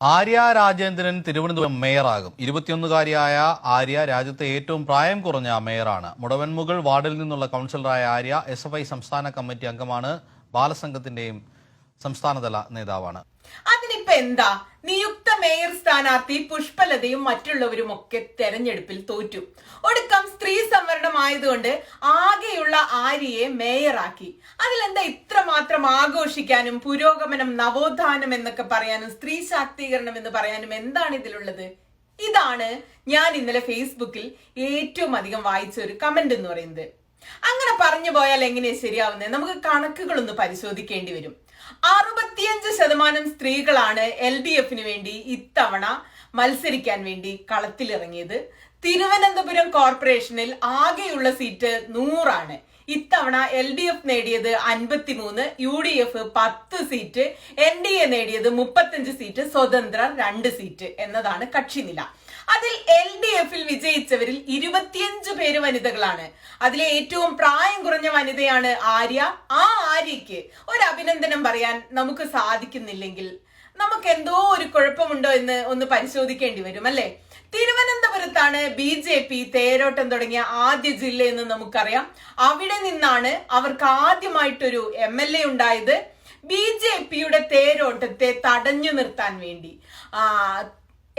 ആര്യ രാജേന്ദ്രൻ തിരുവനന്തപുരം മേയറാകും. ഇരുപത്തിയൊന്നുകാരിയായ ആര്യ രാജ്യത്തെ ഏറ്റവും പ്രായം കുറഞ്ഞ മേയറാണ്. മുടവൻമുകൾ വാർഡിൽ നിന്നുള്ള കൗൺസിലറായ ആര്യ എസ് എഫ് ഐ സംസ്ഥാന കമ്മിറ്റി അംഗമാണ് ബാലസംഘത്തിന്റെയും സംസ്ഥാനതല നേതാവാണ്. അതിനിപ്പോ എന്താ നിയുക്ത മേയർ സ്ഥാനാർത്ഥി പുഷ്പലതയും മറ്റുള്ളവരും ഒക്കെ തെരഞ്ഞെടുപ്പിൽ തോറ്റു. ഒടുക്കം സ്ത്രീ സംവരണമായതുകൊണ്ട് ആകെയുള്ള ആര്യയെ മേയറാക്കി. അതിലെന്താ ഇത്രമാത്രം ആഘോഷിക്കാനും പുരോഗമനം നവോത്ഥാനം എന്നൊക്കെ പറയാനും സ്ത്രീ ശാക്തീകരണം എന്ന് പറയാനും എന്താണ് ഇതിലുള്ളത്? ഇതാണ് ഞാൻ ഇന്നലെ ഫേസ്ബുക്കിൽ ഏറ്റവും അധികം വായിച്ച ഒരു കമന്റ് എന്ന് പറയുന്നത്. അങ്ങനെ പറഞ്ഞു പോയാൽ എങ്ങനെയാ ശരിയാവുന്നത് നമുക്ക് കണക്കുകളൊന്ന് പരിശോധിക്കേണ്ടി വരും. അറുപത്തിയഞ്ച് ശതമാനം സ്ത്രീകളാണ് എൽ ഡി എഫിന് വേണ്ടി ഇത്തവണ മത്സരിക്കാൻ വേണ്ടി കളത്തിലിറങ്ങിയത്. തിരുവനന്തപുരം കോർപ്പറേഷനിൽ ആകെയുള്ള സീറ്റ് നൂറാണ്. ഇത്തവണ എൽ ഡി എഫ് നേടിയത് അൻപത്തിമൂന്ന് യു ഡി എഫ് പത്ത് സീറ്റ് എൻ ഡി എ നേടിയത് മുപ്പത്തഞ്ച് സീറ്റ് സ്വതന്ത്ര രണ്ട് സീറ്റ് എന്നതാണ് കക്ഷിനില. അതിൽ എൽ ഡി എഫിൽ വിജയിച്ചവരിൽ ഇരുപത്തിയഞ്ച് പേര് വനിതകളാണ്. അതിലെ ഏറ്റവും പ്രായം കുറഞ്ഞ വനിതയാണ് ആര്യ. ആ ആര്യയ്ക്ക് ഒരു അഭിനന്ദനം പറയാൻ നമുക്ക് സാധിക്കുന്നില്ലെങ്കിൽ നമുക്ക് എന്തോ ഒരു കുഴപ്പമുണ്ടോ എന്ന് ഒന്ന് പരിശോധിക്കേണ്ടി വരും അല്ലേ? തിരുവനന്തപുരത്താണ് ബി ജെ പി തേരോട്ടം തുടങ്ങിയ ആദ്യ ജില്ല എന്ന് നമുക്കറിയാം. അവിടെ നിന്നാണ് അവർക്ക് ആദ്യമായിട്ടൊരു എം എൽ എ ഉണ്ടായത്. ബി ജെ പിയുടെ തേരോട്ടത്തെ തടഞ്ഞു നിർത്താൻ വേണ്ടി. ആ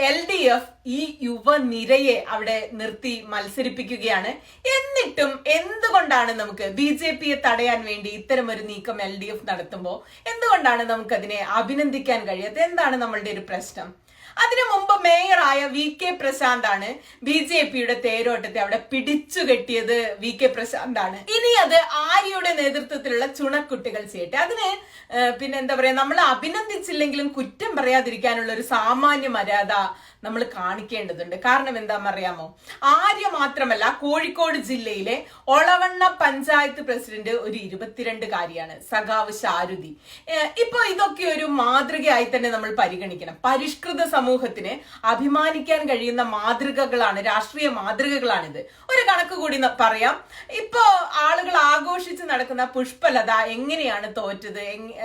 എൽ ഡി എഫ് ഈ യുവനിരയെ അവിടെ നിർത്തി മത്സരിപ്പിക്കുകയാണ്. എന്നിട്ടും എന്തുകൊണ്ടാണ് നമുക്ക് ബി ജെ പിയെ തടയാൻ വേണ്ടി ഇത്തരം ഒരു നീക്കം എൽ ഡി എഫ് നടത്തുമ്പോൾ എന്തുകൊണ്ടാണ് നമുക്കതിനെ അഭിനന്ദിക്കാൻ കഴിയാത്തത്? എന്താണ് നമ്മളുടെ ഒരു പ്രശ്നം? അതിനു മുമ്പ് മേയറായ വി കെ പ്രശാന്ത് ആണ് ബി ജെ പിയുടെ തേരോട്ടത്തെ അവിടെ പിടിച്ചു കെട്ടിയത് വി കെ പ്രശാന്ത് ആണ് ഇനി അത് ആര്യയുടെ നേതൃത്വത്തിലുള്ള ചുണക്കുട്ടികൾ ചെയ്യട്ടെ. അതിന് പിന്നെ എന്താ പറയാ നമ്മൾ അഭിനന്ദിച്ചില്ലെങ്കിലും കുറ്റം പറയാതിരിക്കാനുള്ള ഒരു സാമാന്യ മര്യാദ നമ്മൾ കാണിക്കേണ്ടതുണ്ട്. കാരണം എന്താന്ന് അറിയാമോ? ആര്യ മാത്രമല്ല കോഴിക്കോട് ജില്ലയിലെ ഒളവണ്ണ പഞ്ചായത്ത് പ്രസിഡന്റ് ഒരു ഇരുപത്തിരണ്ടുകാരിയാണ് സഖാവ് ശാരുതി. ഇപ്പൊ ഇതൊക്കെ ഒരു മാതൃകയായി തന്നെ നമ്മൾ പരിഗണിക്കണം. പരിഷ്കൃത സമൂഹത്തിന് അഭിമാനിക്കാൻ കഴിയുന്ന മാതൃകകളാണ് രാഷ്ട്രീയ മാതൃകകളാണിത്. ഒരു കണക്ക് കൂടി പറയാം. ഇപ്പോ ആളുകൾ ആഘോഷിച്ച് നടക്കുന്ന പുഷ്പലത എങ്ങനെയാണ് തോറ്റത്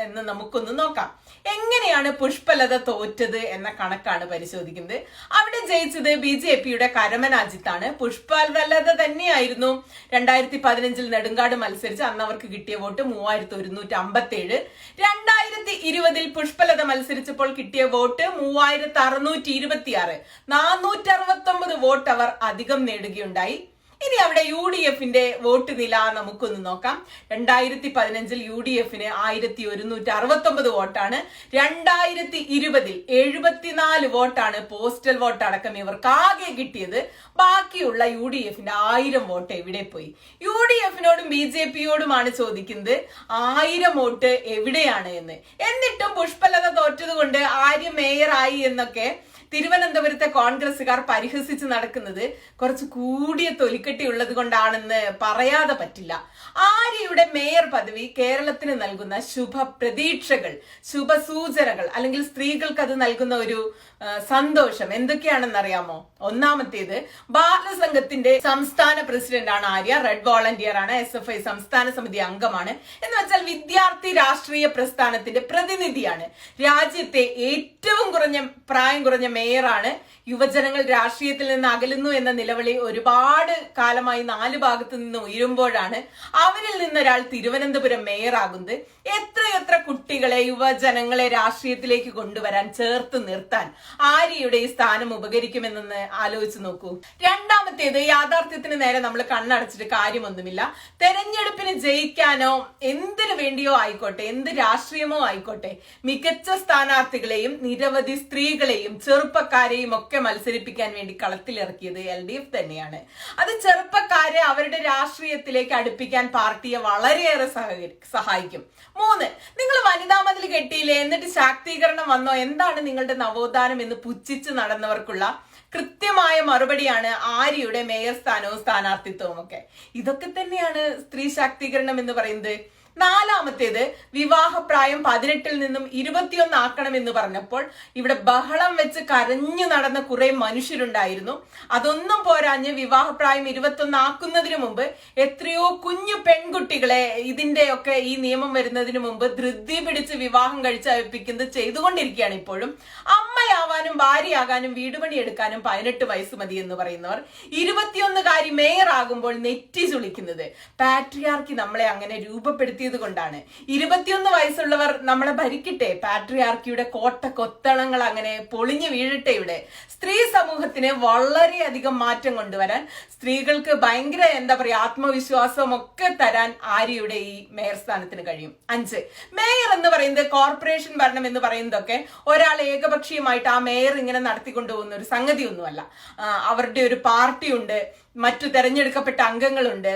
എന്ന് നമുക്കൊന്ന് നോക്കാം. എങ്ങനെയാണ് പുഷ്പലത തോറ്റത് എന്ന കണക്കാണ് പരിശോധിക്കുന്നത്. അവിടെ ജയിച്ചത് ബി ജെ പിയുടെ കരമനാജിത്താണ് പുഷ്പലത തന്നെയായിരുന്നു. രണ്ടായിരത്തി പതിനഞ്ചിൽ നെടുങ്കാട് മത്സരിച്ച് അന്ന് അവർക്ക് കിട്ടിയ വോട്ട് മൂവായിരത്തി ഒരുന്നൂറ്റി അമ്പത്തി ഏഴ് രണ്ടായിരത്തി ഇരുപതിൽ പുഷ്പലത മത്സരിച്ചപ്പോൾ കിട്ടിയ വോട്ട് മൂവായിരത്തി അറുന്നൂറ്റി ഇരുപത്തിയാറ്. നാനൂറ്റി അറുപത്തി ഒമ്പത് വോട്ട് അവർ അധികം നേടുകയുണ്ടായി. ഇനി അവിടെ യു ഡി എഫിന്റെ വോട്ട് നില നമുക്കൊന്ന് നോക്കാം. രണ്ടായിരത്തി പതിനഞ്ചിൽ യു ഡി എഫിന് ആയിരത്തി ഒരുന്നൂറ്റി അറുപത്തി ഒമ്പത് വോട്ടാണ്. രണ്ടായിരത്തി ഇരുപതിൽ എഴുപത്തിനാല് വോട്ടാണ് പോസ്റ്റൽ വോട്ട് അടക്കം ഇവർക്ക് ആകെ കിട്ടിയത്. ബാക്കിയുള്ള യു ഡി എഫിന്റെ ആയിരം വോട്ട് എവിടെ പോയി? യു ഡി എഫിനോടും ബി ജെ പിയോടുമാണ് ചോദിക്കുന്നത്. ആയിരം വോട്ട് എവിടെയാണ് എന്ന്. എന്നിട്ടും പുഷ്പലത തോറ്റത് കൊണ്ട് ആര്യ മേയറായി എന്നൊക്കെ തിരുവനന്തപുരത്തെ കോൺഗ്രസ്സുകാർ പരിഹസിച്ച് നടക്കുന്നത് കുറച്ച് കൂടിയ തൊലിക്കെട്ടി ഉള്ളത് കൊണ്ടാണെന്ന് പറയാതെ പറ്റില്ല. ആര്യയുടെ മേയർ പദവി കേരളത്തിന് നൽകുന്ന ശുഭ പ്രതീക്ഷകൾ ശുഭസൂചനകൾ അല്ലെങ്കിൽ സ്ത്രീകൾക്ക് അത് നൽകുന്ന ഒരു സന്തോഷം എന്തൊക്കെയാണെന്ന് അറിയാമോ ഒന്നാമത്തേത് ബാലസംഘത്തിന്റെ സംസ്ഥാന പ്രസിഡന്റ് ആണ് ആര്യ റെഡ് വോളണ്ടിയർ ആണ് എസ് എഫ് ഐ സംസ്ഥാന സമിതി അംഗമാണ്. എന്ന് വെച്ചാൽ വിദ്യാർത്ഥി രാഷ്ട്രീയ പ്രസ്ഥാനത്തിന്റെ പ്രതിനിധിയാണ്. രാജ്യത്തെ ഏറ്റവും കുറഞ്ഞ പ്രായം കുറഞ്ഞ മേയറാണ്. യുവജനങ്ങൾ രാഷ്ട്രീയത്തിൽ നിന്ന് അകലുന്നു എന്ന നിലവിളി ഒരുപാട് കാലമായി നാല് ഭാഗത്ത് നിന്ന് ഉയരുമ്പോഴാണ് അവരിൽ നിന്നൊരാൾ തിരുവനന്തപുരം മേയറാകുന്നത്. എത്രയെത്ര കുട്ടികളെ യുവജനങ്ങളെ രാഷ്ട്രീയത്തിലേക്ക് കൊണ്ടുവരാൻ ചേർത്ത് നിർത്താൻ ആര്യയുടെ ഈ സ്ഥാനം ഉപകരിക്കുമെന്നൊന്ന് ആലോചിച്ച് നോക്കൂ. രണ്ടാമത്തേത് യാഥാർത്ഥ്യത്തിന് നേരെ നമ്മൾ കണ്ണടച്ചിട്ട് കാര്യമൊന്നുമില്ല. തെരഞ്ഞെടുപ്പിന് ജയിക്കാനോ എന്തിനു വേണ്ടിയോ ആയിക്കോട്ടെ എന്ത് രാഷ്ട്രീയമോ ആയിക്കോട്ടെ മികച്ച സ്ഥാനാർത്ഥികളെയും നിരവധി സ്ത്രീകളെയും ചെറുപ്പക്കാരെയും ഒക്കെ മത്സരിപ്പിക്കാൻ വേണ്ടി കളത്തിലിറക്കിയത് എൽ ഡി എഫ് തന്നെയാണ്. അത് ചെറുപ്പക്കാരെ അവരുടെ രാഷ്ട്രീയത്തിലേക്ക് അടുപ്പിക്കാൻ പാർട്ടിയെ വളരെയേറെ സഹായിക്കും. മൂന്ന് നിങ്ങൾ വനിതാ മതിൽ കെട്ടിയില്ലേ? എന്നിട്ട് ശാക്തീകരണം വന്നോ? എന്താണ് നിങ്ങളുടെ നവോത്ഥാനം എന്ന് പുച്ഛിച്ച് നടന്നവർക്കുള്ള കൃത്യമായ മറുപടിയാണ് ആര്യയുടെ മേയർ സ്ഥാനവും സ്ഥാനാർത്ഥിത്വവും ഒക്കെ. ഇതൊക്കെ തന്നെയാണ് സ്ത്രീ ശാക്തീകരണം എന്ന് പറയുന്നത്. നാലാമത്തേത് വിവാഹപ്രായം പതിനെട്ടിൽ നിന്നും ഇരുപത്തിയൊന്ന് ആക്കണം എന്ന് പറഞ്ഞപ്പോൾ ഇവിടെ ബഹളം വെച്ച് കരഞ്ഞു നടന്ന കുറെ മനുഷ്യരുണ്ടായിരുന്നു. അതൊന്നും പോരാഞ്ഞ് വിവാഹപ്രായം ഇരുപത്തൊന്ന് ആക്കുന്നതിന് മുമ്പ് എത്രയോ കുഞ്ഞു പെൺകുട്ടികളെ ഇതിന്റെയൊക്കെ ഈ നിയമം വരുന്നതിന് മുമ്പ് ധൃതി പിടിച്ച് വിവാഹം കഴിച്ച് അയപ്പിക്കുന്നത് ചെയ്തുകൊണ്ടിരിക്കുകയാണ് ഇപ്പോഴും. അമ്മയാവാൻ ഭർത്താവാകാനും ഭാര്യയാകാനും വീടുപണി എടുക്കാനും പതിനെട്ട് വയസ്സ് മതി എന്ന് പറയുന്നവർ ഇരുപത്തിയൊന്നുകാരി മേയർ ആകുമ്പോൾ നെറ്റി ചുളിക്കുന്നത്. പാട്രിയാർക്കി നമ്മളെ അങ്ങനെ രൂപപ്പെടുത്തിയത് കൊണ്ടാണ്. ഇരുപത്തിയൊന്ന് വയസ്സുള്ളവർ നമ്മളെ ഭരിക്കട്ടെ. പാട്രിയാർക്കിയുടെ കോട്ട കൊത്തളങ്ങൾ അങ്ങനെ പൊളിഞ്ഞു വീഴട്ടെ ഇവിടെ. സ്ത്രീ സമൂഹത്തിന് വളരെയധികം മാറ്റം കൊണ്ടുവരാൻ സ്ത്രീകൾക്ക് ഭയങ്കര എന്താ പറയാ ആത്മവിശ്വാസവും ഒക്കെ തരാൻ ആര്യയുടെ ഈ മേയർ സ്ഥാനത്തിന് കഴിയും. അഞ്ച്. മേയർ എന്ന് പറയുന്നത് കോർപ്പറേഷൻ ഭരണം എന്ന് പറയുന്നതൊക്കെ ഒരാൾ ഏകപക്ഷീയമായിട്ട് ആ മേയർ ഇങ്ങനെ നടത്തിക്കൊണ്ടുപോകുന്ന ഒരു സംഗതിയൊന്നുമല്ല. അവരുടെ ഒരു പാർട്ടി ഉണ്ട് മറ്റു തെരഞ്ഞെടുക്കപ്പെട്ട അംഗങ്ങളുണ്ട്.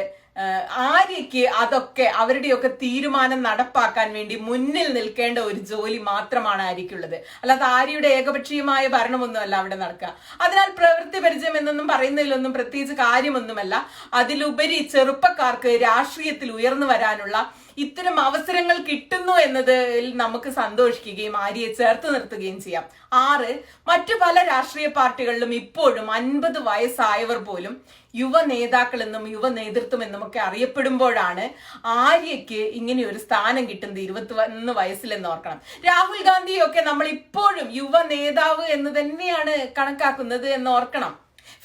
ആര്യയ്ക്ക് അതൊക്കെ അവരുടെയൊക്കെ തീരുമാനം നടപ്പാക്കാൻ വേണ്ടി മുന്നിൽ നിൽക്കേണ്ട ഒരു ജോലി മാത്രമാണ് ആര്യയ്ക്കുള്ളത്. അല്ലാതെ ആര്യയുടെ ഏകപക്ഷീയമായ ഭരണമൊന്നുമല്ല അവിടെ നടക്കുക. അതിനാൽ പ്രവൃത്തി പരിചയം എന്നൊന്നും പറയുന്നതിലൊന്നും പ്രത്യേകിച്ച് കാര്യമൊന്നുമല്ല. അതിലുപരി ചെറുപ്പക്കാർക്ക് രാഷ്ട്രീയത്തിൽ ഉയർന്നു വരാനുള്ള ഇത്തരം അവസരങ്ങൾ കിട്ടുന്നു എന്നതിൽ നമുക്ക് സന്തോഷിക്കുകയും ആര്യയെ ചേർത്ത് നിർത്തുകയും ചെയ്യാം. ആറ് മറ്റു പല രാഷ്ട്രീയ പാർട്ടികളിലും ഇപ്പോഴും അൻപത് വയസ്സായവർ പോലും യുവ നേതാക്കളെന്നും യുവ നേതൃത്വം എന്നും ഒക്കെ അറിയപ്പെടുമ്പോഴാണ് ആര്യയ്ക്ക് ഇങ്ങനെ ഒരു സ്ഥാനം കിട്ടുന്നത് ഇരുപത്തി ഒന്ന് വയസ്സിലെന്ന് ഓർക്കണം. രാഹുൽ ഗാന്ധിയൊക്കെ നമ്മൾ ഇപ്പോഴും യുവ നേതാവ് എന്ന് തന്നെയാണ് കണക്കാക്കുന്നത് എന്ന് ഓർക്കണം.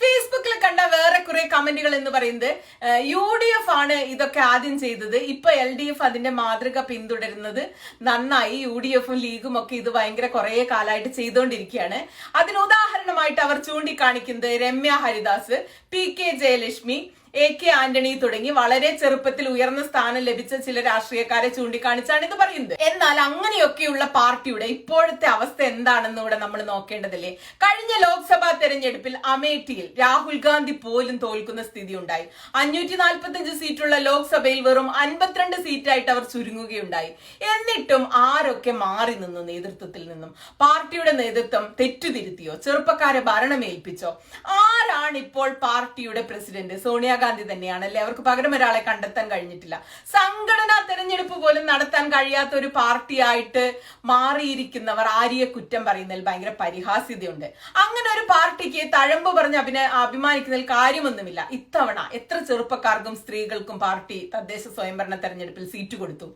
ഫേസ്ബുക്കിൽ കണ്ട വേറെ കുറെ കമന്റുകൾ എന്ന് പറയുന്നത് യു ഡി എഫ് ആണ് ഇതൊക്കെ ആദ്യം ചെയ്തത്. ഇപ്പൊ എൽ ഡി എഫ് അതിന്റെ മാതൃക പിന്തുടരുന്നത്. നന്നായി യു ഡി എഫും ലീഗും ഒക്കെ ഇത് ഭയങ്കര കുറെ കാലമായിട്ട് ചെയ്തുകൊണ്ടിരിക്കുകയാണ് അതിന് ഉദാഹരണമായിട്ട് അവർ ചൂണ്ടിക്കാണിക്കുന്നത് Ramya Haridas P K Jayalakshmi A K Antony തുടങ്ങി വളരെ ചെറുപ്പത്തിൽ ഉയർന്ന സ്ഥാനം ലഭിച്ച ചില രാഷ്ട്രീയക്കാരെ ചൂണ്ടിക്കാണിച്ചാണ് ഇത് പറയുന്നത്. എന്നാൽ അങ്ങനെയൊക്കെയുള്ള പാർട്ടിയുടെ ഇപ്പോഴത്തെ അവസ്ഥ എന്താണെന്ന് ഇവിടെ നമ്മൾ നോക്കേണ്ടതില്ലേ? കഴിഞ്ഞ ലോക്സഭാ തെരഞ്ഞെടുപ്പിൽ അമേഠിയിൽ രാഹുൽ ഗാന്ധി പോലും തോൽക്കുന്ന സ്ഥിതി ഉണ്ടായി. അഞ്ഞൂറ്റി നാൽപ്പത്തഞ്ച് സീറ്റുള്ള ലോക്സഭയിൽ വെറും അൻപത്തിരണ്ട് സീറ്റായിട്ട് അവർ ചുരുങ്ങുകയുണ്ടായി. എന്നിട്ടും ആരൊക്കെ മാറി നിന്നു നേതൃത്വത്തിൽ നിന്നും? പാർട്ടിയുടെ നേതൃത്വം തെറ്റുതിരുത്തിയോ? ചെറുപ്പക്കാരെ ഭരണമേൽപ്പിച്ചോ? ആരാണ് ഇപ്പോൾ പാർട്ടിയുടെ പ്രസിഡന്റ്? സോണിയാഗാന്ധി തന്നെയാണ് അല്ലെ അവർക്ക് പകരം ഒരാളെ കണ്ടെത്താൻ കഴിഞ്ഞിട്ടില്ല. സംഘടനാ തെരഞ്ഞെടുപ്പ് പോലും നടത്താൻ കഴിയാത്ത ഒരു പാർട്ടിയായിട്ട് മാറിയിരിക്കുന്നവർ ആര്യെ കുറ്റം പറയുന്നതിൽ ഭയങ്കര പരിഹാസ്യതയുണ്ട്. അങ്ങനെ ഒരു പാർട്ടിക്ക് തഴമ്പ് പറഞ്ഞ് അഭിന അഭിമാനിക്കുന്നതിൽ കാര്യമൊന്നുമില്ല. ഇത്തവണ എത്ര ചെറുപ്പക്കാർക്കും സ്ത്രീകൾക്കും പാർട്ടി തദ്ദേശ സ്വയംഭരണ തെരഞ്ഞെടുപ്പിൽ സീറ്റ് കൊടുത്തു.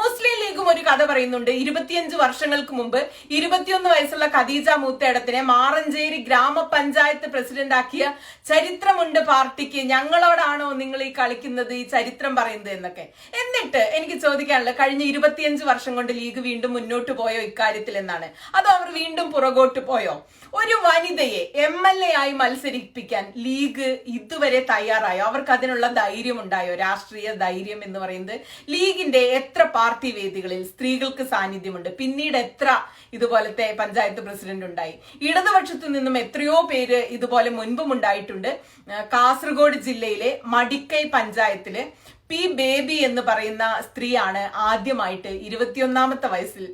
മുസ്ലിം ലീഗും ഒരു കഥ പറയുന്നുണ്ട്. ഇരുപത്തിയഞ്ച് വർഷങ്ങൾക്ക് മുമ്പ് ഇരുപത്തിയൊന്ന് വയസ്സുള്ള ഖദീജ മൂത്തേടത്തിനെ മാറഞ്ചേരി ഗ്രാമപഞ്ചായത്ത് പ്രസിഡന്റ് ആക്കിയ ചരിത്രമുണ്ട് പാർട്ടിക്ക്. ഞങ്ങളോടാണോ നിങ്ങൾ ഈ കളിക്കുന്നത് ഈ ചരിത്രം പറയുന്നത് എന്നൊക്കെ. എന്നിട്ട് എനിക്ക് ചോദിക്കാനുള്ളത് കഴിഞ്ഞ ഇരുപത്തിയഞ്ച് വർഷം കൊണ്ട് ലീഗ് വീണ്ടും മുന്നോട്ട് പോയോ ഇക്കാര്യത്തിൽ എന്നാണ്. അതോ അവർ വീണ്ടും പുറകോട്ട് പോയോ? ഒരു വനിതയെ എം എൽ എ ആയി മത്സരിപ്പിക്കാൻ ലീഗ് ഇതുവരെ തയ്യാറായോ? അവർക്ക് അതിനുള്ള ധൈര്യം ഉണ്ടായോ രാഷ്ട്രീയ ധൈര്യം എന്ന് പറയുന്നത് ലീഗിന്റെ എത്ര പാർട്ടി വേദികളിൽ സ്ത്രീകൾക്ക് സാന്നിധ്യമുണ്ട്. പിന്നീട് എത്ര ഇതുപോലത്തെ പഞ്ചായത്ത് പ്രസിഡന്റ് ഉണ്ടായി? ഇടതുപക്ഷത്തു നിന്നും എത്രയോ പേര് ഇതുപോലെ മുൻപും ഉണ്ടായിട്ടുണ്ട്. കാസർഗോഡ് ജില്ലയിലെ മടിക്കൈ പഞ്ചായത്തിൽ പി ബേബി എന്ന് പറയുന്ന സ്ത്രീയാണ് ആദ്യമായിട്ട് ഇരുപത്തിയൊന്നാമത്തെ വയസ്സിൽ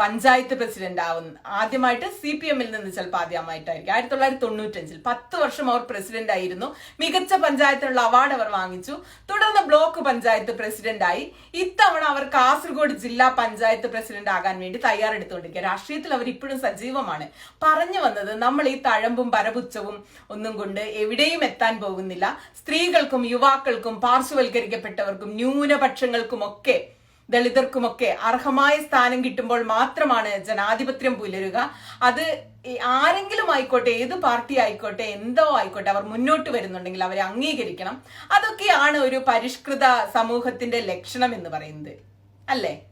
പഞ്ചായത്ത് പ്രസിഡന്റ് ആവുന്നത് ആദ്യമായിട്ട് സി പി എമ്മിൽ നിന്ന് ചിലപ്പോൾ ആദ്യമായിട്ടായിരിക്കും. ആയിരത്തി തൊള്ളായിരത്തി തൊണ്ണൂറ്റഞ്ചിൽ പത്ത് വർഷം അവർ പ്രസിഡന്റ് ആയിരുന്നു. മികച്ച പഞ്ചായത്തിനുള്ള അവാർഡ് അവർ വാങ്ങിച്ചു. തുടർന്ന് ബ്ലോക്ക് പഞ്ചായത്ത് പ്രസിഡന്റ് ആയി. ഇത്തവണ അവർ കാസർഗോഡ് ജില്ലാ പഞ്ചായത്ത് പ്രസിഡന്റ് ആകാൻ വേണ്ടി തയ്യാറെടുത്തുകൊണ്ടിരിക്കുക. രാഷ്ട്രീയത്തിൽ അവർ ഇപ്പോഴും സജീവമാണ്. പറഞ്ഞു വന്നത് നമ്മൾ ഈ തഴമ്പും പരപുച്ചവും ഒന്നും കൊണ്ട് എവിടെയും എത്താൻ പോകുന്നില്ല. സ്ത്രീകൾക്കും യുവാക്കൾക്കും പാർശ്വവൽക്കരിക്കപ്പെട്ടവർക്കും ന്യൂനപക്ഷങ്ങൾക്കും ഒക്കെ ദളിതർക്കുമൊക്കെ അർഹമായ സ്ഥാനം കിട്ടുമ്പോൾ മാത്രമാണ് ജനാധിപത്യം പുലരുക. അത് ആരെങ്കിലും ആയിക്കോട്ടെ ഏത് പാർട്ടി ആയിക്കോട്ടെ എന്തോ ആയിക്കോട്ടെ അവർ മുന്നോട്ട് വരുന്നുണ്ടെങ്കിൽ അവരെ അംഗീകരിക്കണം. അതൊക്കെയാണ് ഒരു പരിഷ്കൃത സമൂഹത്തിന്റെ ലക്ഷണം എന്ന് പറയുന്നത്. അല്ലേ?